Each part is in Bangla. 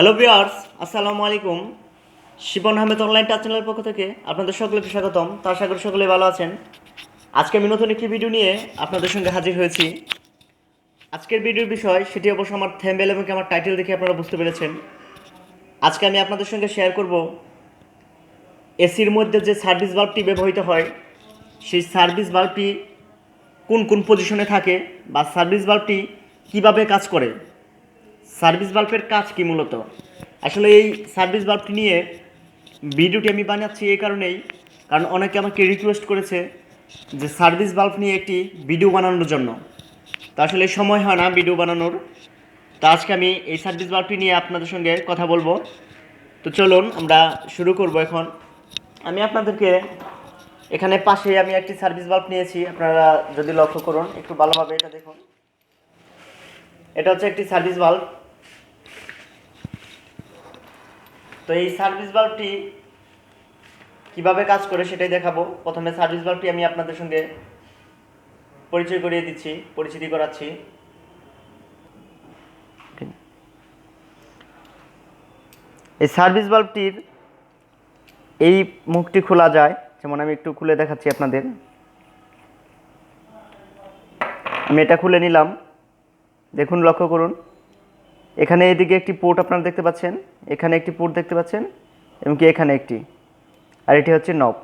হ্যালো বিয়ার্স আসসালামু আলাইকুম শিবন আহমেদ অনলাইন টাচ চ্যানেলের পক্ষ থেকে আপনাদের সকলকে স্বাগতম। তার সাগর সকলে ভালো আছেন। আজকে আমি নতুন একটি ভিডিও নিয়ে আপনাদের সঙ্গে হাজির হয়েছি। আজকের ভিডিওর বিষয়, সেটি অবশ্য আমার থ্যাম্বেল এবং আমার টাইটেল দেখে আপনারা বুঝতে পেরেছেন। আজকে আমি আপনাদের সঙ্গে শেয়ার করব এসির মধ্যে যে সার্ভিস বাল্বটি ব্যবহৃত হয়, সেই সার্ভিস বাল্বটি কোন কোন পজিশনে থাকে বা সার্ভিস বাল্বটি কীভাবে কাজ করে। সার্ভিস বাল্বের কাজ কি মূলত? আসলে এই সার্ভিস বাল্বটি নিয়ে ভিডিওটি আমি বানাচ্ছি এই কারণেই, কারণ অনেকে আমাকে রিকোয়েস্ট করেছে যে সার্ভিস বাল্ব নিয়ে একটি ভিডিও বানানোর জন্য। তো আসলে সময় হয় না ভিডিও বানানোর। তো আজকে আমি এই সার্ভিস বাল্বটি নিয়ে আপনাদের সঙ্গে কথা বলব। তো চলুন, আমরা শুরু করব এখন। আমি আপনাদেরকে এখানে পাশে আমি একটি সার্ভিস বাল্ব নিয়েছি, আপনারা যদি লক্ষ্য করুন, একটু ভালোভাবে এটা দেখুন। এটা হচ্ছে একটি সার্ভিস বাল্ব। তো এই সার্ভিস বাল্বটি কীভাবে কাজ করে সেটাই দেখাবো। প্রথমে সার্ভিস বাল্বটি আমি আপনাদের সঙ্গে পরিচয় করিয়ে দিচ্ছি, পরিচিতি করাচ্ছি। এই সার্ভিস বাল্বটির এই মুখটি খোলা যায়, যেমন আমি একটু খুলে দেখাচ্ছি আপনাদের। আমি এটা খুলে নিলাম। দেখুন, লক্ষ্য করুন। এখানে এদিকে একটি পোর্ট আপনারা দেখতে পাচ্ছেন। এখানে একটি পোর্ট দেখতে পাচ্ছেন, এবং কি এখানে একটি, আর এটি হচ্ছে নব।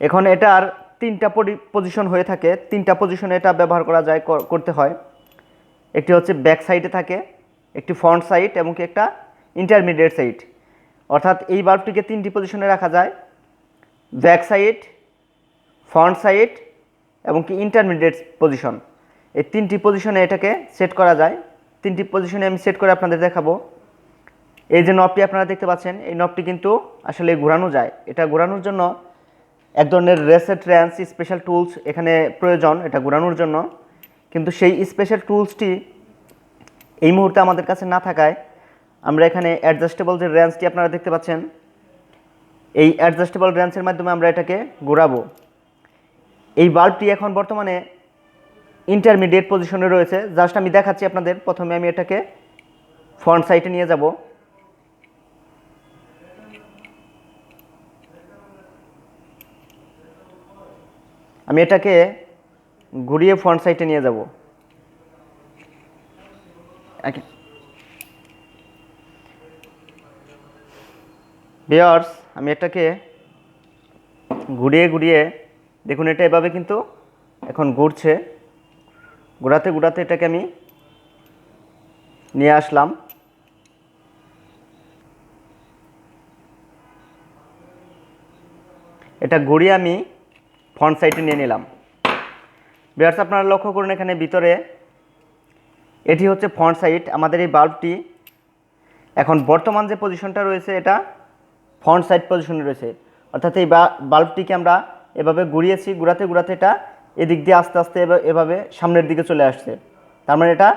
এখন এটার তিনটা পজিশন হয়ে থাকে, তিনটা পজিশনে এটা ব্যবহার করা যায় করতে হয়। একটি হচ্ছে ব্যাক সাইডে থাকে, একটি ফ্রন্ট সাইড এবং কি একটা ইন্টারমিডিয়েট সাইড অর্থাৎ এই বাল্বটিকে তিনটি পজিশনে রাখা যায় ব্যাক সাইড ফ্রন্ট সাইড এবং কি ইন্টারমিডিয়েট পজিশন এই তিনটি পজিশনে এটাকে সেট করা যায়। তিনটি পজিশনে আমি সেট করে আপনাদের দেখাবো। এই যে নবটি আপনারা দেখতে পাচ্ছেন, এই নবটি কিন্তু আসলে ঘোরানো যায়। এটা ঘোরানোর জন্য এক ধরনের রেসেট র্যান্স স্পেশাল টুলস এখানে প্রয়োজন, এটা ঘোরানোর জন্য। কিন্তু সেই স্পেশাল টুলসটি এই মুহূর্তে আমাদের কাছে না থাকায় আমরা এখানে অ্যাডজাস্টেবল যে র্যান্সটি আপনারা দেখতে পাচ্ছেন, এই অ্যাডজাস্টেবল র্যান্সের মাধ্যমে আমরা এটাকে ঘোরাবো। এই বাল্বটি এখন বর্তমানে ইন্টারমিডিয়েট পজিশনে রয়েছে। জাস্ট আমি দেখাচ্ছি আপনাদের, প্রথমে আমি এটাকে ফ্রন্ট সাইডে নিয়ে যাব। আমি এটাকে ঘুরিয়ে ফ্রন্ট সাইডে নিয়ে যাব। বিয়ার্স আমি এটাকে ঘুরিয়ে ঘুরিয়ে, দেখুন এটা এভাবে কিন্তু এখন ঘুরছে। ঘোরাতে ঘোরাতে এটাকে আমি নিয়ে আসলাম। এটা ঘুরিয়ে আমি ফ্রন্ট সাইডে নিয়ে নিলাম। বিয়ার্স আপনারা লক্ষ্য করুন এখানে ভিতরে, এটি হচ্ছে ফ্রন্ট সাইড। আমাদের এই বাল্বটি এখন বর্তমান যে পজিশনটা রয়েছে, এটা ফ্রন্ট সাইড পজিশনে রয়েছে। অর্থাৎ এই বাল্বটিকে আমরা এভাবে ঘুরিয়েছি, ঘুরাতে ঘুরাতে এটা এদিক দিয়ে আস্তে আস্তে এভাবে সামনের দিকে চলে আসছে। তার মানে এটা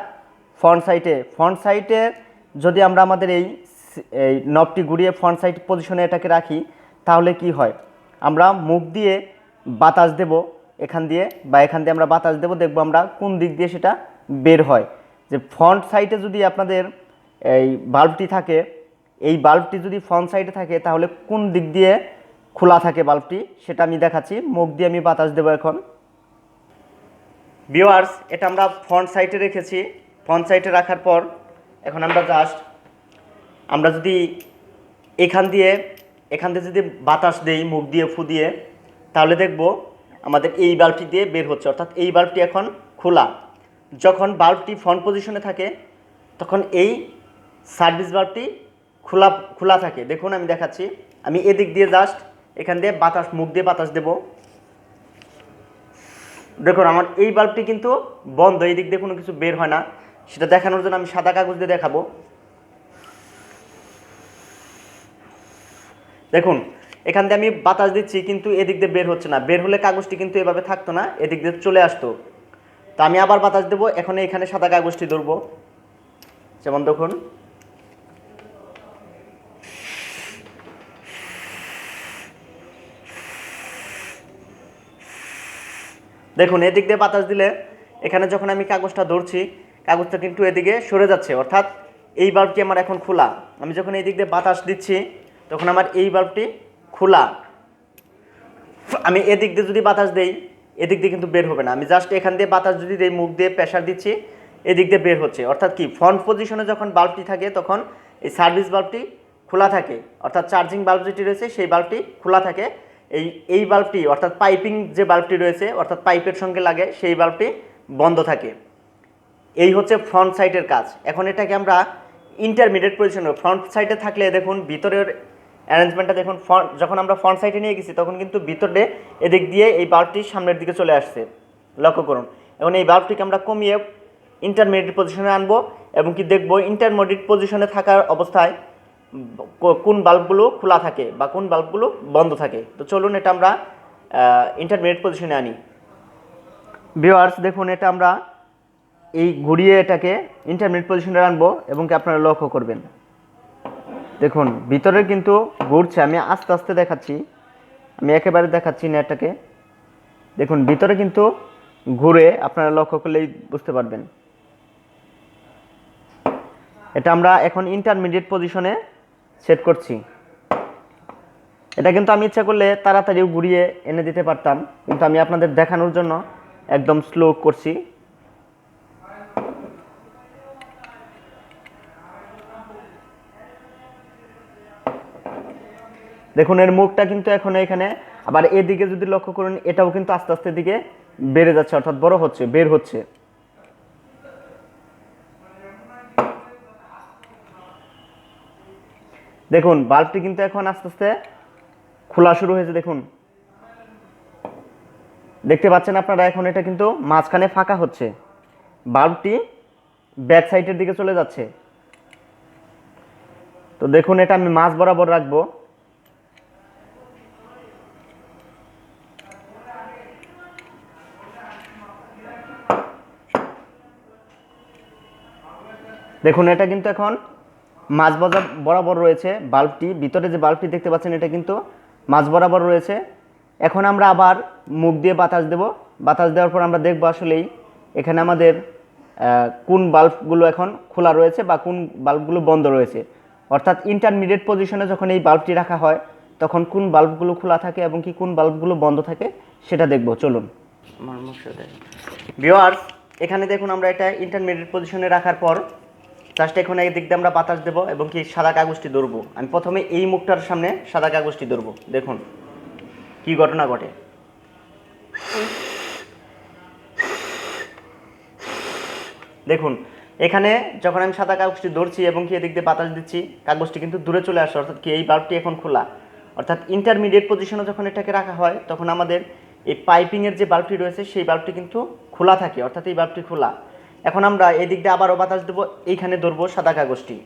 ফ্রন্ট সাইডে। ফ্রন্ট সাইডে যদি আমরা আমাদের এই এই নবটি ঘুরিয়ে ফ্রন্ট সাইড পজিশনে এটাকে রাখি, তাহলে কি হয়? আমরা মুখ দিয়ে বাতাস দেব এখান দিয়ে বা এখান দিয়ে আমরা বাতাস দেব, দেখব আমরা কোন দিক দিয়ে সেটা বের হয়। যে ফ্রন্ট সাইডে যদি আপনাদের এই বাল্বটি থাকে, এই বাল্বটি যদি ফ্রন্ট সাইডে থাকে, তাহলে কোন দিক দিয়ে খোলা থাকে বাল্বটি, সেটা আমি দেখাচ্ছি। মুখ দিয়ে আমি বাতাস দেবো এখন। ভিওয়ার্স এটা আমরা ফ্রন্ট সাইডে রেখেছি। ফ্রন্ট সাইডে রাখার পর, এখন আমরা জাস্ট আমরা যদি এখান দিয়ে এখান দিয়ে যদি বাতাস দেই, মুখ দিয়ে, ফু দিয়ে তাহলে দেখব আমাদের এই বাল্বটি দিয়ে বের হচ্ছে, অর্থাৎ এই বাল্বটি এখন খোলা। যখন বাল্বটি ফ্রন্ট পজিশনে থাকে, তখন এই সার্ভিস বাল্বটি খোলা খোলা থাকে। দেখুন, আমি দেখাচ্ছি। আমি এদিক দিয়ে জাস্ট এখান দিয়ে বাতাস, মুখ দিয়ে বাতাস দেবো। দেখুন, আমার এই বাল্বটি কিন্তু বন্ধ। এই দিক দিয়ে কোনো কিছু বের হয় না। সেটা দেখানোর জন্য আমি সাদা কাগজ দিয়ে দেখাবো। দেখুন এখান দিয়ে আমি বাতাস দিচ্ছি, কিন্তু এদিক দিয়ে বের হচ্ছে না। বের হলে কাগজটি কিন্তু এভাবে থাকতো না, এদিক দিয়ে চলে আসতো। তো আমি আবার বাতাস দেবো, এখন এখানে সাদা কাগজটি ধরবো। যেমন দেখুন। দেখুন, এদিক দিয়ে বাতাস দিলে এখানে যখন আমি কাগজটা ধরছি, কাগজটা কিন্তু এদিকে সরে যাচ্ছে। অর্থাৎ এই বাল্বটি আমার এখন খোলা। আমি যখন এই দিক দিয়ে বাতাস দিচ্ছি, তখন আমার এই বাল্বটি খোলা। আমি এদিক দিয়ে যদি বাতাস দেই, এদিক দিয়ে কিন্তু বের হবে না। আমি জাস্ট এখান দিয়ে বাতাস যদি দেই, মুখ দিয়ে প্রেশার দিচ্ছি, এদিক দিয়ে বের হচ্ছে। অর্থাৎ কি? ফ্রন্ট পজিশনে যখন বাল্বটি থাকে, তখন এই সার্ভিস বাল্বটি খোলা থাকে। অর্থাৎ চার্জিং বাল্ব যেটি রয়েছে, সেই বাল্বটি খোলা থাকে। এই এই বাল্বটি অর্থাৎ পাইপিং যে বাল্বটি রয়েছে, অর্থাৎ পাইপের সঙ্গে লাগে, সেই বাল্বটি বন্ধ থাকে। এই হচ্ছে ফ্রন্ট সাইডের কাজ। এখন এটাকে আমরা ইন্টারমিডিয়েট পজিশনে ফ্রন্ট সাইডে থাকলে দেখুন, ভিতরের অ্যারেঞ্জমেন্টটা দেখুন, ফ্রন্ট, যখন আমরা ফ্রন্ট সাইডে নিয়ে গেছি, তখন কিন্তু ভিতরে এদিক দিয়ে এই বাল্বটি সামনের দিকে চলে আসছে। লক্ষ্য করুন। এখন এই বাল্বটিকে আমরা কমিয়ে ইন্টারমিডিয়েট পজিশনে আনব এবং কি দেখব ইন্টারমিডিয়েট পজিশনে থাকার অবস্থায় কোন বাল্বগুলো খোলা থাকে বা কোন বাল্বগুলো বন্ধ থাকে। তো চলুন এটা আমরা ইন্টারমিডিয়েট পজিশনে আনি। ভিওয়ার্স দেখুন এটা আমরা এই ঘুরিয়ে এটাকে ইন্টারমিডিয়েট পজিশনে আনব এবং কি আপনারা লক্ষ্য করবেন। দেখুন ভিতরে কিন্তু ঘুরছে, আমি আস্তে আস্তে দেখাচ্ছি। আমি একেবারে দেখাচ্ছি নেটটাকে। দেখুন, ভিতরে কিন্তু ঘুরে আপনারা লক্ষ্য করলেই বুঝতে পারবেন। এটা আমরা এখন ইন্টারমিডিয়েট পজিশনে সেট করছি। এটা কিন্তু আমি ইচ্ছা করলে তাড়াতাড়িও ঘুরিয়ে এনে দিতে পারতাম, কিন্তু আমি আপনাদের দেখানোর জন্য একদম স্লো করছি। দেখুন, এর মুখটা কিন্তু এখন এখানে, আবার এদিকে যদি লক্ষ্য করুন, এটাও কিন্তু আস্তে আস্তে দিকে বেড়ে যাচ্ছে, অর্থাৎ বড় হচ্ছে, বের হচ্ছে। দেখুন বাল্বটি কিন্তু এখন আস্তে আস্তে খোলা শুরু হয়েছে, দেখুন। দেখতে পাচ্ছেন আপনারা, এখন এটা কিন্তু মাঝখানে ফাঁকা হচ্ছে। বাল্বটি ব্যাক সাইডের দিকে চলে যাচ্ছে। তো দেখুন, এটা আমি মাছ বরাবর রাখব। দেখুন এটা কিন্তু এখন মাছ বাজার বরাবর রয়েছে বাল্বটি। ভিতরে যে বাল্বটি দেখতে পাচ্ছেন এটা কিন্তু মাছ বরাবর রয়েছে। এখন আমরা আবার মুখ দিয়ে বাতাস দেব। বাতাস দেওয়ার পর আমরা দেখব আসলেই এখানে আমাদের কোন বাল্বগুলো এখন খোলা রয়েছে বা কোন বাল্বগুলো বন্ধ রয়েছে। অর্থাৎ ইন্টারমিডিয়েট পজিশনে যখন এই বাল্বটি রাখা হয় তখন কোন বাল্বগুলো খোলা থাকে এবং কি কোন বাল্বগুলো বন্ধ থাকে সেটা দেখব। চলুন। ভিওয়ার্স এখানে দেখুন আমরা এটা ইন্টারমিডিয়েট পজিশনে রাখার পর জাস্ট এখন এই দিক দিয়ে আমরা বাতাস দেবো এবং কি সাদা কাগজটি ধরবো। আমি প্রথমে এই মুখটার সামনে সাদা কাগজটি ধরবো। দেখুন, কি ঘটনা ঘটে। দেখুন, এখানে যখন আমি সাদা কাগজটি ধরছি এবং কি এদিক দিয়ে বাতাস দিচ্ছি, কাগজটি কিন্তু দূরে চলে আসে, অর্থাৎ কি এই বাল্বটি এখন খোলা। অর্থাৎ ইন্টারমিডিয়েট পজিশনে যখন এটাকে রাখা হয়, তখন আমাদের এই পাইপিংয়ের যে বাল্বটি রয়েছে, সেই বাল্বটি কিন্তু খোলা থাকে, অর্থাৎ এই বাল্বটি খোলা। এখন আমরা এই দিক দিয়ে আবারও বাতাস দেবো, এইখানে ধরবো সাদা কাগজটি।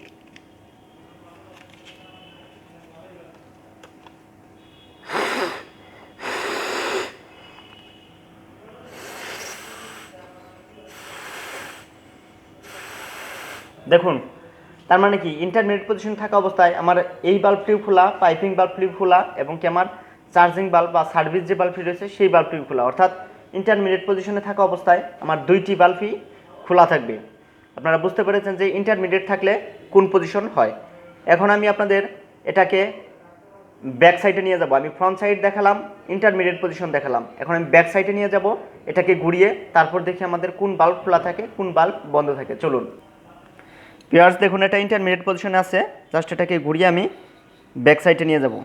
দেখুন, তার মানে কি? ইন্টারমিডিয়েট পজিশন থাকা অবস্থায় আমার এই বাল্বটিও খোলা পাইপিং বাল্বটিও খোলা, এবং কি আমার চার্জিং বাল্ব বা সার্ভিস যে বাল্বটি রয়েছে, সেই বাল্বটিও খোলা। অর্থাৎ ইন্টারমিডিয়েট পজিশনে থাকা অবস্থায় আমার দুইটি বাল্বই খোলা থাকবে। আপনারা বুঝতে পেরেছেন যে ইন্টারমিডিয়েট থাকলে কোন পজিশন হয়। এখন আমি আপনাদের এটাকে ব্যাক সাইডে নিয়ে যাব। আমি ফ্রন্ট সাইড দেখালাম ইন্টারমিডিয়েট পজিশন দেখালাম। এখন আমি ব্যাক সাইডে নিয়ে যাব, এটাকে ঘুরিয়ে তারপর দেখি আমাদের কোন বাল্ব খোলা থাকে, কোন বাল্ব বন্ধ থাকে। চলুন। পিয়ার্স দেখুন, এটা ইন্টারমিডিয়েট পজিশনে আছে। জাস্ট এটাকে ঘুরিয়ে আমি ব্যাক সাইডে নিয়ে যাব।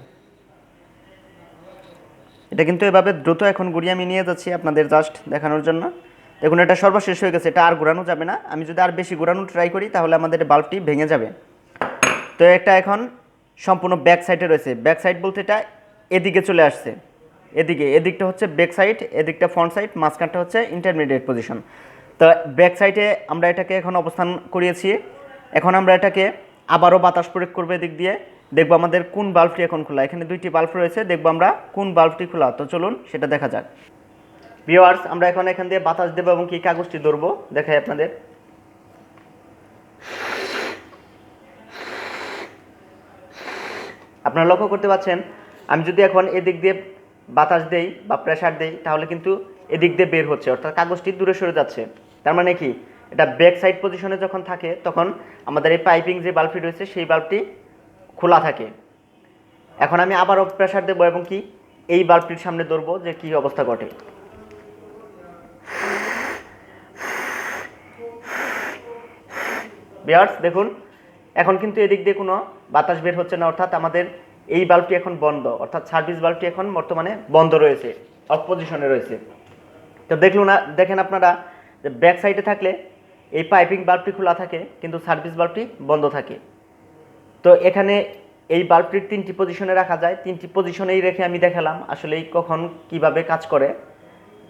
এটা কিন্তু এভাবে দ্রুত এখন ঘুরিয়ে আমি নিয়ে যাচ্ছি আপনাদের জাস্ট দেখানোর জন্য। দেখুন, এটা সর্বশেষ হয়ে গেছে, এটা আর ঘোরানো যাবে না। আমি যদি আর বেশি ঘোরানো ট্রাই করি, তাহলে আমাদের বাল্বটি ভেঙে যাবে। তো এটা এখন সম্পূর্ণ ব্যাক সাইডে রয়েছে। ব্যাক সাইড বলতে এটা এদিকে চলে আসছে। এদিকে, এদিকটা হচ্ছে ব্যাক সাইড এদিকটা ফ্রন্ট সাইড মাঝখানটা হচ্ছে ইন্টারমিডিয়েট পজিশন তো ব্যাক সাইডে আমরা এটাকে এখন অবস্থান করিয়েছি। এখন আমরা এটাকে আবারও বাতাস প্রয়োগ করব এদিক দিয়ে। দেখব আমাদের কোন বাল্বটি এখন খোলা। এখানে দুইটি বাল্ব রয়েছে, দেখব আমরা কোন বাল্বটি খোলা। তো চলুন, সেটা দেখা যাক। ভিওয়ার্স আমরা এখন এখান দিয়ে বাতাস দেবো এবং কি কাগজটি ধরবো? দেখাই আপনাদের। আপনারা লক্ষ্য করতে পাচ্ছেন, আমি যদি এখন এদিক দিয়ে বাতাস দেই বা প্রেশার দেই, তাহলে কিন্তু এদিক দিয়ে বের হচ্ছে, অর্থাৎ কাগজটি দূরে সরে যাচ্ছে। তার মানে কি? এটা ব্যাক সাইড পজিশনে যখন থাকে, তখন আমাদের এই পাইপিং যে বাল্বটি রয়েছে, সেই বাল্বটি খোলা থাকে। এখন আমি আবারও প্রেসার দেবো এবং কি, এই বাল্বটির সামনে ধরবো যে কি অবস্থা ঘটে। বিয়ার্স, দেখুন, এখন কিন্তু এদিক দিয়ে কোনো বাতাস বের হচ্ছে না, অর্থাৎ আমাদের এই বাল্বটি এখন বন্ধ, অর্থাৎ সার্ভিস বাল্বটি এখন বর্তমানে বন্ধ রয়েছে অফ পজিশনে রয়েছে। তো দেখলুন না, দেখেন আপনারা, যে ব্যাক সাইডে থাকলে এই পাইপিং বাল্বটি খোলা থাকে, কিন্তু সার্ভিস বাল্বটি বন্ধ থাকে। তো এখানে এই বাল্বটির তিনটি পজিশনে রাখা যায়, তিনটি পজিশনেই রেখে আমি দেখালাম আসলে এই কখন কীভাবে কাজ করে।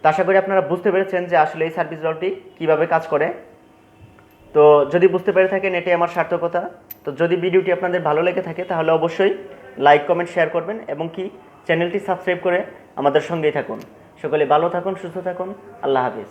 তো আশা করি আপনারা বুঝতে পেরেছেন যে আসলে এই সার্ভিস বাল্বটি কীভাবে কাজ করে। তো যদি বুঝতে পেরে থাকেন এটাই আমার সার্থকতা, তো যদি ভিডিওটি আপনাদের ভালো লেগে থাকে তাহলে অবশ্যই লাইক, কমেন্ট, শেয়ার করবেন এবং কি চ্যানেলটি সাবস্ক্রাইব করে আমাদের সঙ্গেই থাকুন। সকলে ভালো থাকুন, সুস্থ থাকুন, আল্লাহ হাফিজ।